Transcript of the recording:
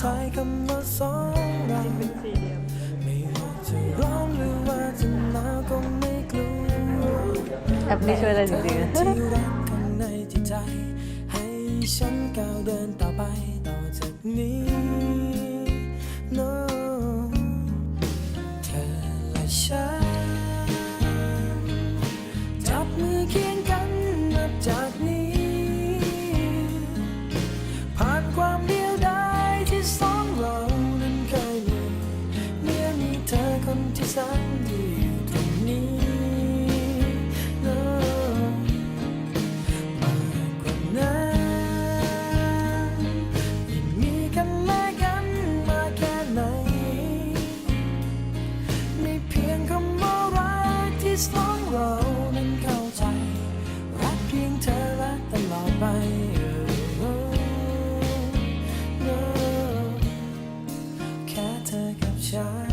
ถอยกับมาสองเราไม่ว่าจะร้องหรือว่าจะหนาวก็ไม่กลัวแอปนี้ช่วยได้จริงๆที่รักข้างในที่ใจ ให้ฉันก้าวเดินต่อไปต่อจากนี้ ฉันที่อยู่ตรงนี้มากก่านั้นยังมีกันและกันมาแค่ไหนไม่เพียงคำว่ารักที่สองเรานั้นเข้าใจ รักเพียงเธอและตลอดไปแค่เธอกับฉัน